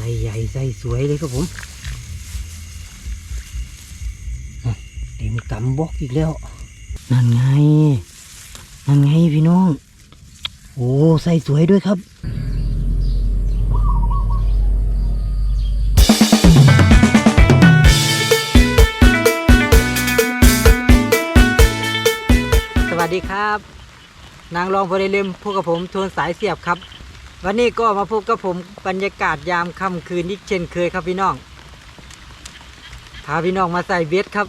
ส่ใหญ่ใส่สวยเลยครับผมเต็มกำบอกอีกแล้ว นั่นไง นั่นไงพี่น้อง โอ้ใส่สวยด้วยครับสวัสดีครับ นางรองพลเรืมพวกกับผมโทนสายเสียบครับ วันนี้ก็มาพบกับผมบรรยากาศยามค่ำคืนอีกเช่นเคยครับพี่น้อง พาพี่น้องมาใส่เบ็ดครับ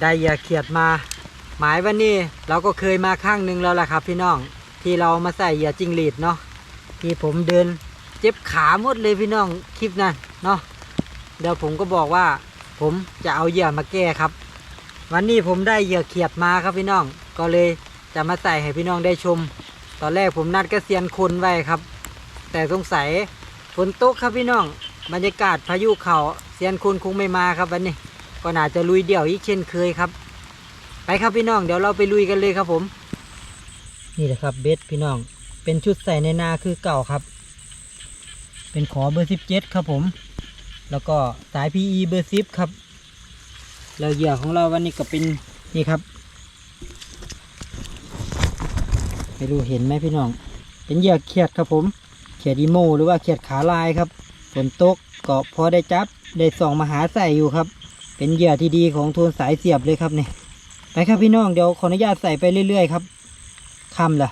ได้เหยื่อเขียดมา หมายวันนี้เราก็เคยมาข้างหนึ่งแล้วล่ะครับ พี่น้องที่เรามาใส่เหยื่อจิงหรีดเนาะที่ผมเดินเจ็บขาหมดเลยพี่น้องคลิปนั้นเนาะเดี๋ยวผมก็บอกว่า ผมจะเอาเหยื่อมาแก้ครับ วันนี้ผมได้เหยื่อเขียดมาครับพี่น้องก็เลยจะมาใส่ให้พี่น้องได้ชม ตอนแรกผมนัดกระเซียนคนไว้ครับ แต่สงสัยฝนตกครับพี่น้องบรรยากาศพายุเขาเซียนคนคงไม่มาครับวันนี้ ก็น่าจะลุยเดี่ยวอีกเช่นเคยครับ ไปครับพี่น้องเดี๋ยวเราไปลุยกันเลยครับผม นี่แหละครับเบสพี่น้อง เป็นชุดใส่ในนาคือเก่าครับ เป็นขอเบอร์สิบเจ็ดครับผม แล้วก็สาย PE เบอร์สิบครับแล้วเหยื่อของเราวันนี้ก็เป็นนี่ครับไม่รู้เห็นไหมพี่น้อง เป็นเหยื่อเขียดครับผม เขียดอีโมหรือว่าเขียดขาลายครับฝนตกก็พอได้จับได้ส่องมาหาใส่อยู่ครับ เป็นเหยื่อที่ดีของทูนสายเสียบเลยครับเนี่ยไปครับพี่น้องเดี๋ยวขออนุญาตใส่ไปเรื่อยๆครับคำละ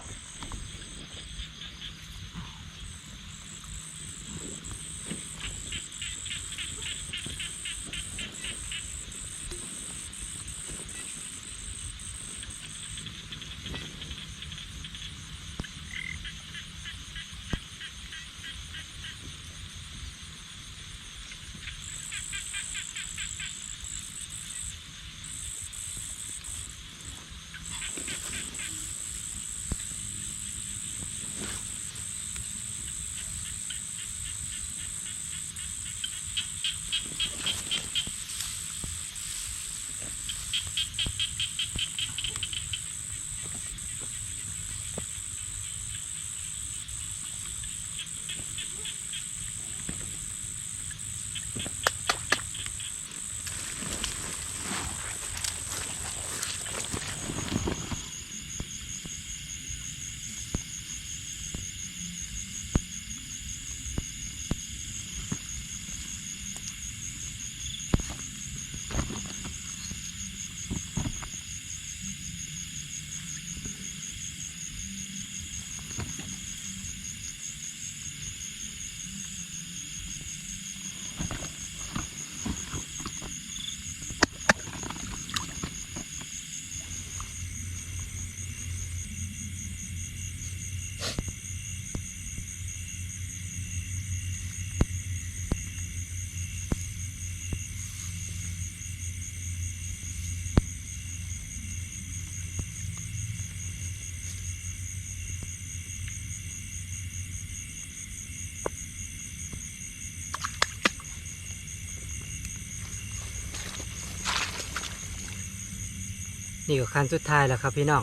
นี่ก็คันสุดท้ายแล้วครับพี่น้อง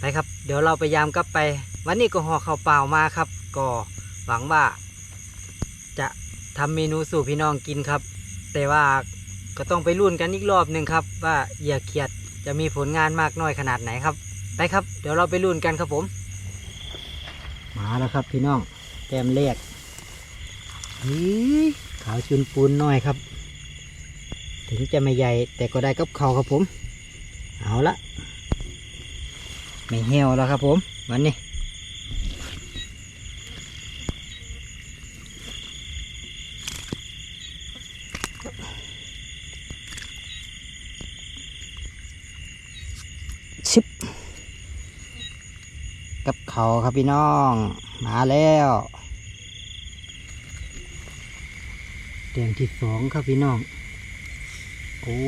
ไปครับ เดี๋ยวเราไปยามกลับไป วันนี้ก็ห่อข้าวเปล่ามาครับ ก็หวังว่า จะทำเมนูสู่พี่น้องกินครับ แต่ว่าก็ต้องไปรุ่นกันอีกรอบหนึ่งครับ ว่าเหยื่อเขียดจะมีผลงานมากน้อยขนาดไหนครับ ไปครับ เดี๋ยวเราไปรุ่นกันครับผม มาแล้วครับพี่น้องแต้มแรกเฮ้ยขาวชุนปูนน่อยครับ ถึงจะไม่ใหญ่แต่ก็ได้กับเขาครับผม เอาละไม่เหี่ยวแล้วครับผม วันนี้ชิบกับเขาครับพี่น้อง มาแล้วเตียงที่สองครับพี่น้อง โอ้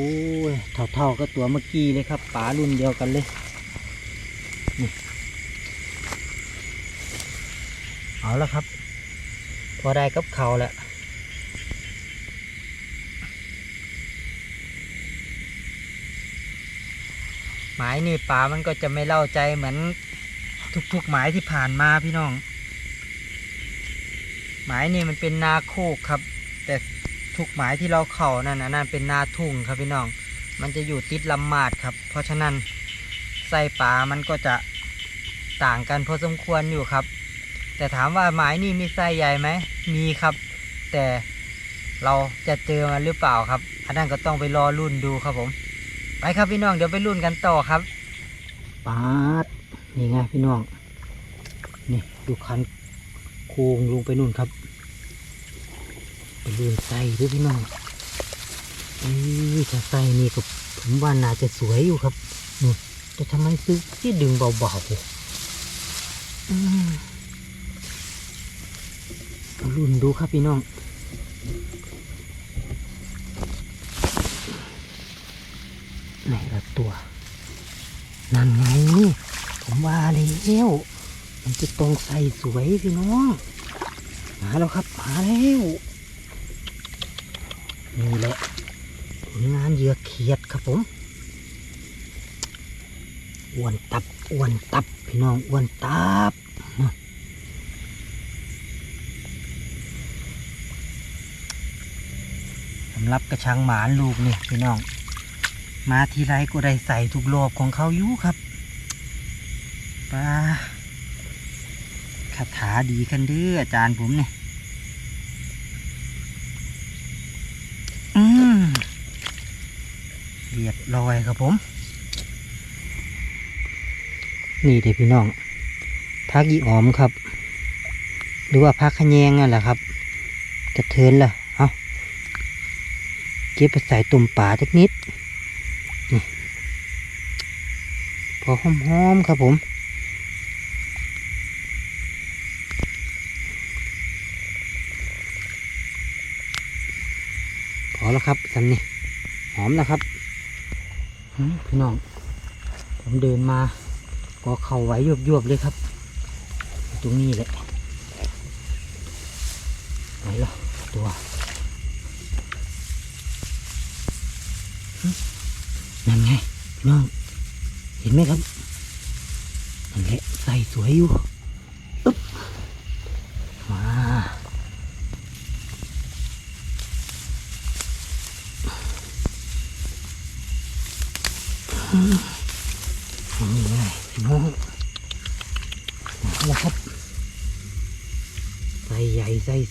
ยเท่าๆก็ตัวเมื่อกี้เลยครับปลารุ่นเดียวกันเลยนี่เอาแล้วครับ พอได้กับเขาแล้วหมายนี่ปลามันก็จะไม่เล่าใจเหมือนทุกๆหมายที่ผ่านมาพี่น้อง หมายนี่มันเป็นนาโคกครับ แต่ ทุกหมายที่เราเข่านั่นนะนั่นเป็นนาทุ่งครับพี่น้อง มันจะอยู่ติดลำมาดครับ เพราะฉะนั้นไส้ปลามันก็จะต่างกันพอสมควรอยู่ครับ แต่ถามว่าหมายนี่มีไส้ใหญ่ไหมมีครับ แต่เราจะเจอมันหรือเปล่าครับ อันนั้นก็ต้องไปรอรุ่นดูครับผม ไปครับพี่น้องเดี๋ยวไปรุ่นกันต่อครับปาดนี่ไงพี่น้อง นี่ดูคันโค้งลงไปนู่นครับ ไปรุ่นไส้ด้วยพี่น้องอ้ยถ้าไส้นี่ก็ผมว่าน่าจะสวยอยู่ครับนี่แต่ทำไมซื้อที่ดึงเบาๆอืมรุ่นดูครับพี่น้องไหนละตัว นั่นไง ผมว่าแล้วมันจะตรงใส่สวยพี่น้องมาแล้วครับมาแล้ว นี่แหละผลงานเหยื่อเขียดครับผมอ้วนตับอ้วนตับ พี่น้องอ้วนตับสำหรับกระชังหมานลูกนี่พี่น้อง มาทีไรก็ได้ใส่ทุกรอบของเขาอยู่ครับปลาคาถาดีกันเด้ออาจารย์ผมเนี่ยอืม เรียบร้อยครับผม นี่เด็พี่น้องพักอีออมครับ หรือว่าพักขะแยงนั่นแหละครับ กระเทินล่ะเอาเก็บไปใส่ตุ่มป่าจักนิดพอหอมๆครับผมพอแล้วครับสันนี่หอมนะครับ พี่น้อง ผมเดินมาก็เข่าไหวยวบๆเลยครับ ตรงนี้แหละไหนล่ะตัวนั่นไงพี่น้อง เห็นไหมครับนั่นแหละใส่สวยอยู่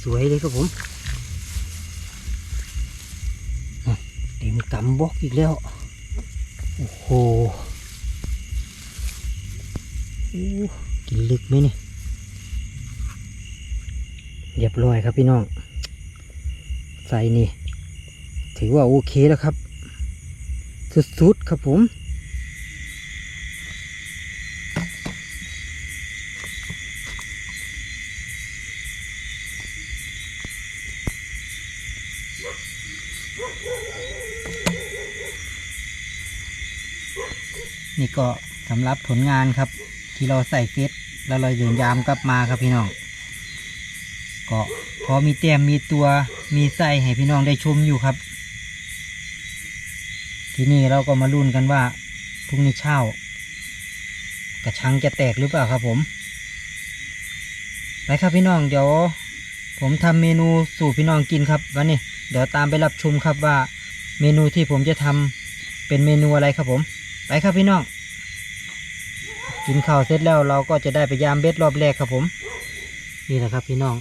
สวยเลยครับผมอะเต็มกำบอกอีกแล้ว โอ้โหกินลึกไหมเนี่ยเรียบร้อยครับพี่น้อง ใส่นี่ ถือว่าโอเคแล้วครับ สุดๆครับผม ก็สำหรับผลงานครับ ที่เราใส่เซตแล้วเราเดินยามกลับมาครับพี่น้องก็พอมีแต้มมีตัวมีไส้ให้พี่น้องได้ชมอยู่ครับ ทีนี้เราก็มาลุ้นกันว่าพรุ่งนี้เช้ากระชังจะแตกหรือเปล่าครับผมไปครับพี่น้องเดี๋ยวผมทำเมนูสู่พี่น้องกินครับวันนี้เดี๋ยวตามไปรับชมครับว่าเมนูที่ผมจะทำเป็นเมนูอะไรครับผม ไปครับพี่น้อง กินข้าวเสร็จแล้วเราก็จะได้ไปยามเบ็ดรอบแรกครับผม นี่แหละครับพี่น้อง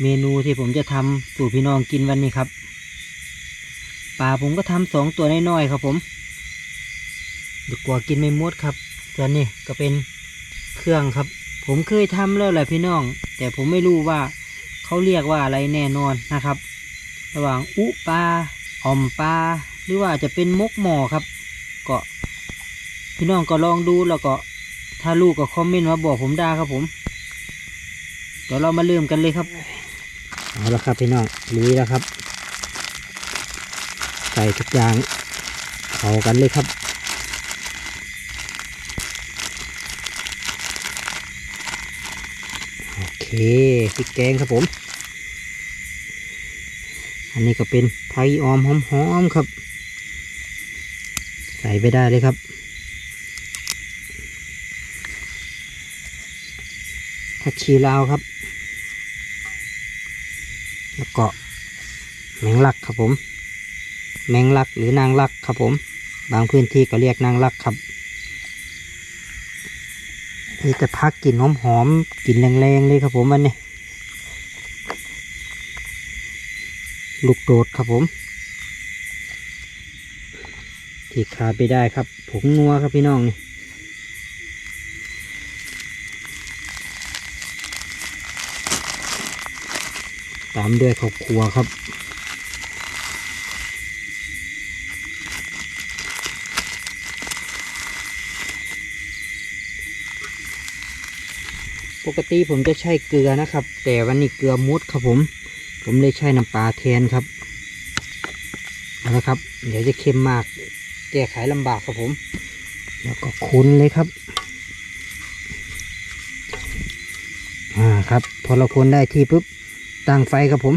เมนูที่ผมจะทำสู่พี่น้องกินวันนี้ครับปลาผมก็ทำสองตัวน้อยๆครับผมดีกว่ากินไม่หมดครับส่วนนี้ก็เป็นเครื่องครับ ผมเคยทำแล้วแหละพี่น้อง แต่ผมไม่รู้ว่าเขาเรียกว่าอะไรแน่นอนนะครับ ระหว่างอุปลาอ่อมปลาหรือว่าจะเป็นมกหมอครับ ก็ พี่น้องก็ลองดูแล้วก็ ถ้าลูกก็คอมเมนต์มาบอกผมได้ครับผมเดี๋ยวเรามาเริ่มกันเลยครับเอาละครับพี่น้องลุยแล้วครับ ใส่ทุกอย่างเข้ากันเลยครับโอเคพริกแกงครับผม อันนี้ก็เป็นไทยออมหอมๆครับ ใส่ไปได้เลยครับ ผักชีลาวครับแล้วแล้วก็แมงลักครับผม แมงลักหรือนางลักครับผม บางพื้นที่ก็เรียกนางลักครับนี่แต่พักกลิ่นหอมหอมๆกลิ่นแรงๆเลยครับผมวันนี้ลูกโดดครับผม ที่ขาดไปได้ครับผงนัวครับพี่น้องนี่ ตามด้วยข้าวคั่วครับปกติผมจะใช้เกลือนะครับ แต่วันนี้เกลือมุดครับผม ผมเลยใช้น้ำปลาแทนครับเอาละครับ เดี๋ยวจะเค็มมาก แก้ไขลำบากครับผม แล้วก็คุ้นเลยครับอ่าครับ พอเราคนได้ที่ปุ๊บ ตั้งไฟครับผม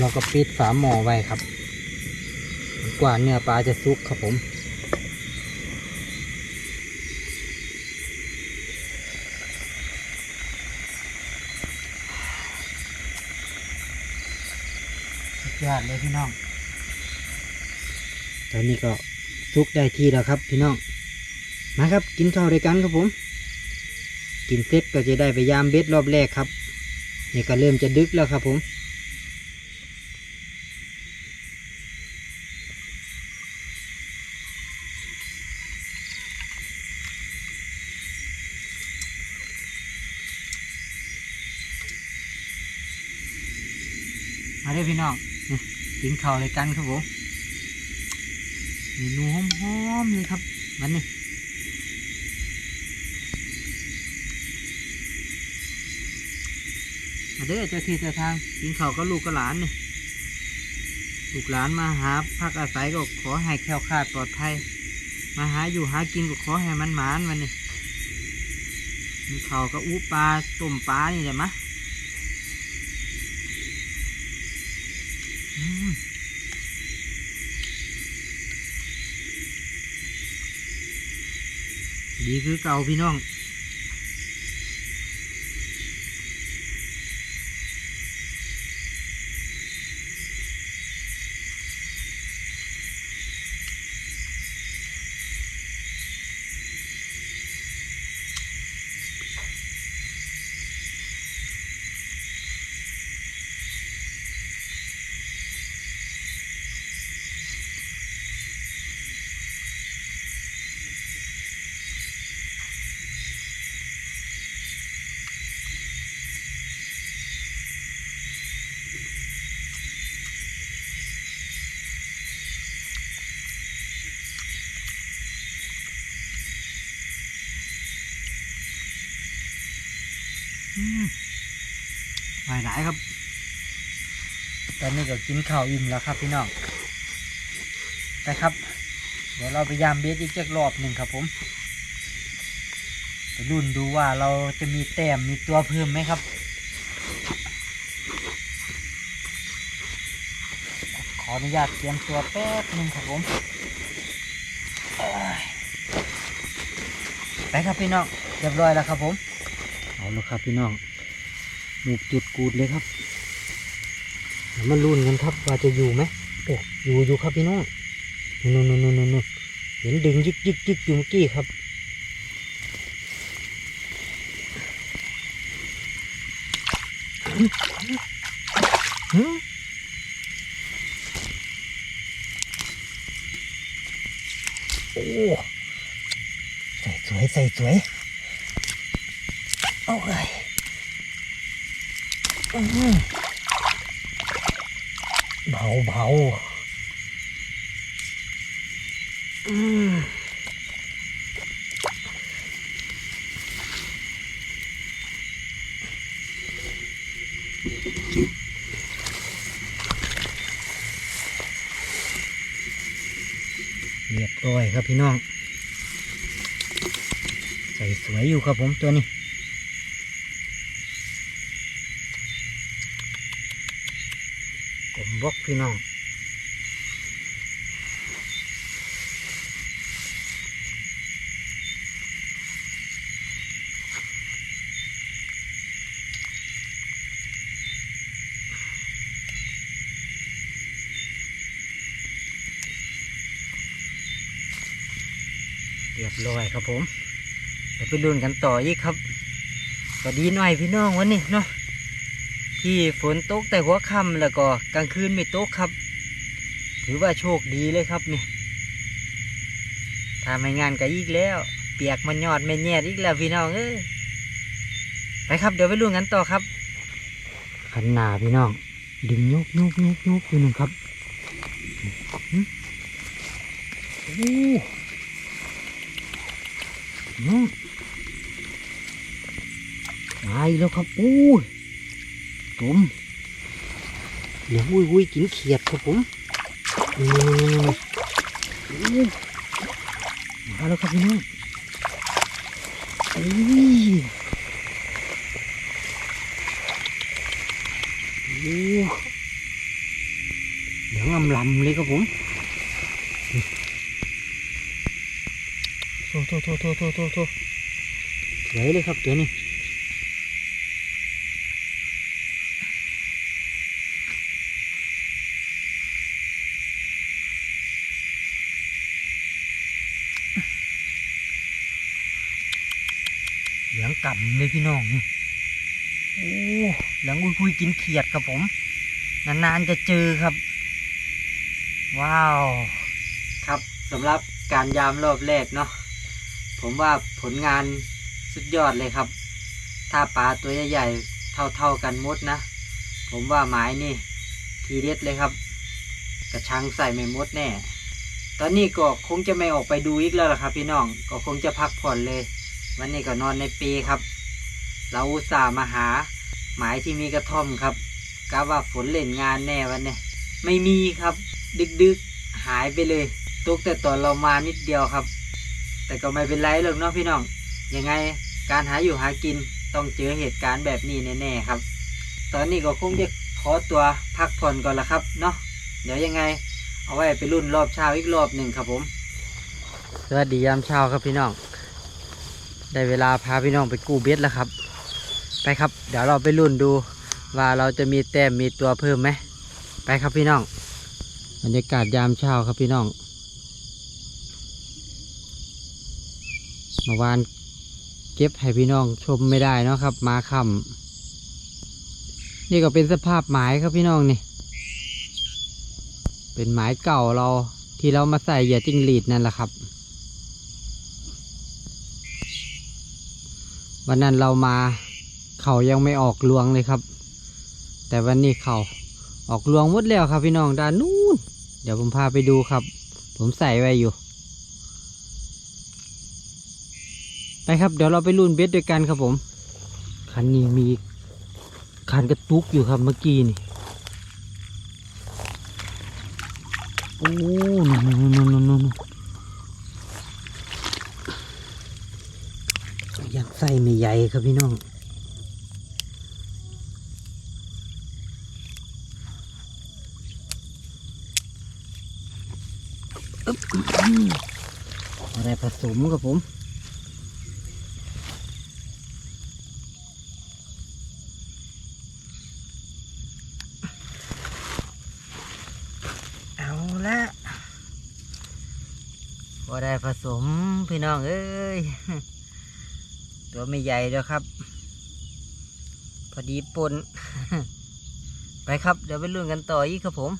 เราก็ปิดฝาหม้อไว้ครับ กว่าเนื้อปลาจะสุกครับผม ยอดเลยพี่น้อง ตอนนี้ก็ซุกได้ที่แล้วครับพี่น้อง มาครับกินข้าวด้วยกันครับผม กินเสร็จก็จะได้ไปยามเบ็ดรอบแรกครับ นี่ก็เริ่มจะดึกแล้วครับผม กินข้าวเลยกันครับผมเมนูหอมๆเลยครับมันนี่มาเด้อเจ้าที่เจ้าทางกินข้าวก็ลูกก็หลานนี่ลูกหลานมาหาพักอาศัยก็ขอให้แคล้วคลาดปลอดภัย มาหาอยู่หากินก็ขอให้มันหมานวันนี้มีข้าวก็อู้ปลาต้มปลานี่แหละมะ ดีคือเก่าพี่น้อง หลายหลายครับ ตอนนี้ก็กินข้าวอิ่มแล้วครับพี่น้องไปครับ เดี๋ยวเราไปยามเบสอีกจักรอบหนึ่งครับผมไปรุ่นดูว่าเราจะมีแต้มมีตัวเพิ่มไหมครับขออนุญาตเตรียมตัวแป๊บหนึ่งครับผมเอ้ยไปครับพี่น้องเรียบร้อยแล้วครับผม เอาแล้วครับพี่น้อง หมูจุดกูดเลยครับมาลุ้นกันครับว่าจะอยู่ไหมโอ้อยู่อยู่ครับพี่น้องนู่นนู่นนู่นนู่นนู่นเห็นดึงยิกยิกยิกอยู่เมื่อกี้ครับหืมโอ้ใส่สวยใส่สวย โอ้ยอื้อหือ เบาเบาเรียบร้อยครับพี่น้อง ใส่สวยอยู่ครับผมตัวนี้ พี่น้องเรียบร้อยครับผม เดี๋ยวไปดูนกันต่ออีกครับ สวัสดีหน่อยพี่น้องวันนี้เนาะ ที่ฝนตกแต่หัวค่ำแล้วก็กลางคืนไม่ตกครับ ถือว่าโชคดีเลยครับนี่ถ้าไม่งานก็อีกแล้ว เปียกมันยอดไม่แยดอีกแล้วพี่น้องเอ้ยไปครับเดี๋ยวไปลุ้นกันต่อครับขันหนาพี่น้อง ดึงยกยกยกยกอยู่หนึ่งครับโอ้น้องมาอีกแล้วครับโอ้ ยตุ่มเดี๋ยวอุ้ยอุ้ยกินเขียดครับผมนี่โอ้มาแล้วครับพี่น้องโอ้ยโอ้เหลืองอำลำเลยครับผมโทโทโทโทโทโทโทสวยเลยครับตัวนี้ เหลืองก่ำเลยพี่น้องโอ้หลืองอุ้ยคุยกินเขียดครับผม นานๆจะเจอครับ ว้าว ครับสำหรับการยามรอบแรกเนาะผมว่าผลงานสุดยอดเลยครับ ถ้าปลาตัวใหญ่ๆเท่าๆกันมดนะ ผมว่าหมายนี่ ทีเด็ดเลยครับ กระชังใส่ไม่มดแน่ ตอนนี้ก็คงจะไม่ออกไปดูอีกแล้วล่ะครับ พี่น้องก็คงจะพักผ่อนเลย วันนี้ก็นอนในเปครับ เราอุตส่าห์มาหา หมายที่มีกระท่อมครับกะว่าฝนเล่นงานแน่วันนี้ไม่มีครับ ดึกดึกๆหายไปเลยตกแต่ตอนเรามานิดเดียวครับ แต่ก็ไม่เป็นไรหรอกเนาะพี่น้องยังไงการหาอยู่หากินต้องเจอเหตุการณ์แบบนี้แน่ๆครับ ตอนนี้ก็คงจะขอตัวพักผ่อนก่อนละครับเนาะเดี๋ยวยังไง เอาไว้ไปรุ่นรอบเช้าอีกรอบหนึ่งครับผม สวัสดียามเช้าครับพี่น้อง ได้เวลาพาพี่น้องไปกู้เบ็ดแล้วครับ ไปครับ เดี๋ยวเราไปรุ่นดูว่าเราจะมีแต้มมีตัวเพิ่มไหม ไปครับพี่น้อง บรรยากาศยามเช้าครับพี่น้องเมื่อวานเก็บให้พี่น้องชมไม่ได้นะครับ มาค่ำนี่ก็เป็นสภาพหมายครับพี่น้องนี่ เป็นหมายเก่าเราที่เรามาใส่เหยื่อจิ้งหรีดนั่นแหละครับ วันนั้นเรามาเขายังไม่ออกลวงเลยครับ แต่วันนี้เขาออกลวงหมดแล้วครับพี่น้องด้านนู้นเดี๋ยวผมพาไปดูครับ ผมใส่ไว้อยู่ไปครับเดี๋ยวเราไปลุ่นเบ็ดด้วยกันครับผม คันนี้มีคันกระตุกอยู่ครับเมื่อกี้นี่โอ้นนนนนนนู่นนู่นอ ยากใส่ไม่ใหญ่ครับพี่น้องอึ๊บอื้ออะไรผสมครับผมเอาละพอได้ผสมพี่น้องเอ้ย ตัวไม่ใหญ่แล้วครับ พอดีปน ไปครับ เดี๋ยวไปลุ้นกันต่ออีกครับผม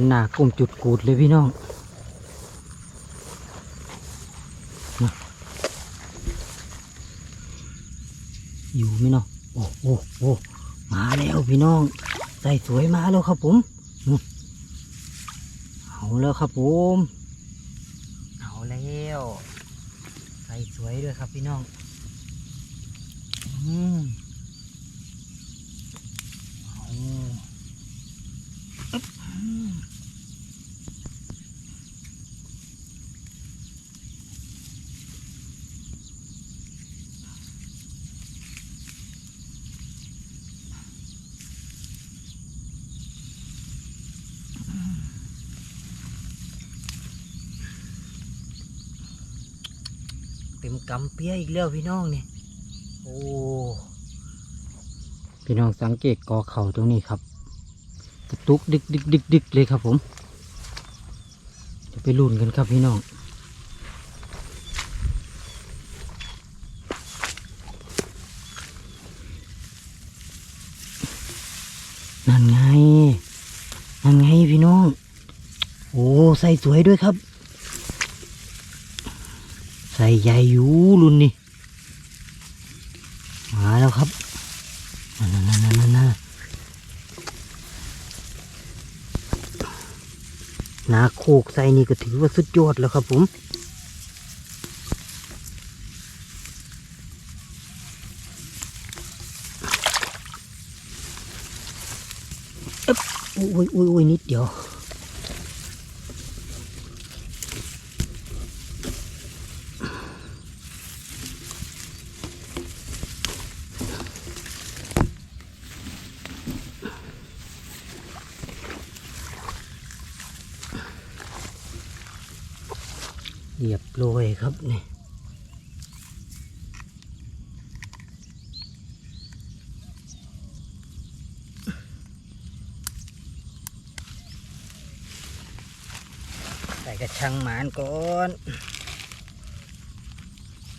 นหนากลุ่มจุดกูดเลยพี่น้องนะอยู่ไหมเนาะโอ้โอ้โอ้มาแล้วพี่น้องใส่สวยมาแล้วครับผมนู่นเอาแล้วครับผมเอาแล้วใส่สวยด้วยครับพี่น้อง อืมเอาอึ๊บอืมเต็ม กำเปียอีกแล้วพี่น้องเนี่ยโอ้พี่น้องสังเกตกอเข่าตรงนี้ครับกระตุกดึกดึกดึกดึกเลยครับผมจะไปลุ้นกันครับพี่น้องนั่นไงนั่นไงพี่น้อง โอ้ใส่สวยด้วยครับ ส่ใหญ่อยู่รุ่นนี้มาแล้วครับนั่นนั่นนั่นนาโคกใส่นี่ก็ถือว่าสุดยอดแล้วครับผมเอ๊บอุ้ยอุ้ยอุ้ยนิดเดียว เหยียบโรยครับนี่ ใส่กระชังหมานก่อน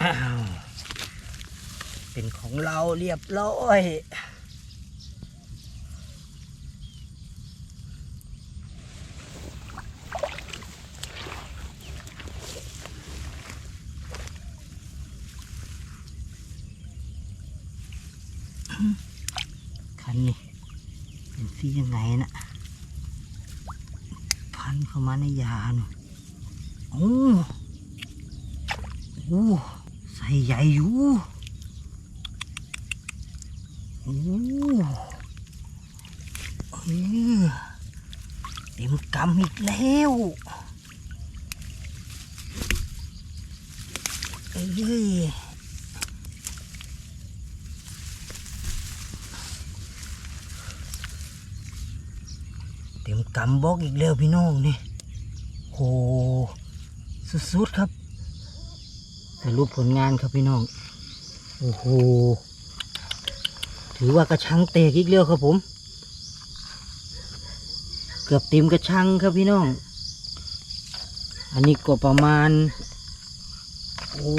อ้าวเป็นของเราเรียบร้อย คันนี่เป็นสียังไงนะพันเข้ามาในยาเนาะ โอ้โอ้ใส่ใหญ่อยู่โอ้เออเต็มกำอีกแล้วเอ้ยเต็มกำบอกอีกแล้วพี่น้องนี่โห สุดๆครับสรุปผลงานครับพี่น้อง โอ้โห ถือว่ากระชังแตกอีกแล้วครับผม เกือบเต็มกระชังครับพี่น้อง อันนี้ก็ประมาณ โอ้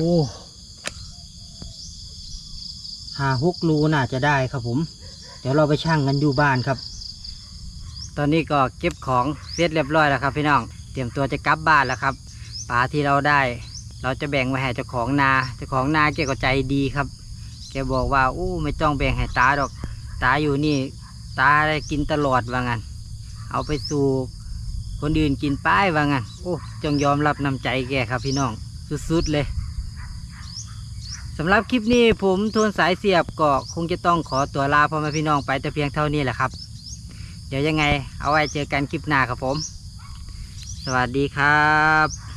ห้าหกรูน่าจะได้ครับผม เดี๋ยวเราไปชั่งกันอยู่บ้านครับ ตอนนี้ก็เก็บของเสร็จเรียบร้อยแล้วครับพี่น้อง เตรียมตัวจะกลับบ้านแล้วครับ ลาที่เราได้ เราจะแบ่งไว้ให้เจ้าของนาเจ้าของนาแกก็ใจดีครับ แกบอกว่าอู้ไม่ต้องแบ่งให้ตาดอก ตาอยู่นี่ ตาได้กินตลอดว่างั้นเอาไปสู่คนอื่นกินป้ายว่างั้นโอ้จงยอมรับน้ำใจแกครับพี่น้องสุดๆเลยสำหรับคลิปนี้ผมโทนสายเสียบก็คงจะต้องขอตัวลาพ่อแม่พี่น้องไปแต่เพียงเท่านี้แหละครับ เดี๋ยวยังไงเอาไว้เจอกันคลิปหน้าครับผม สวัสดีครับ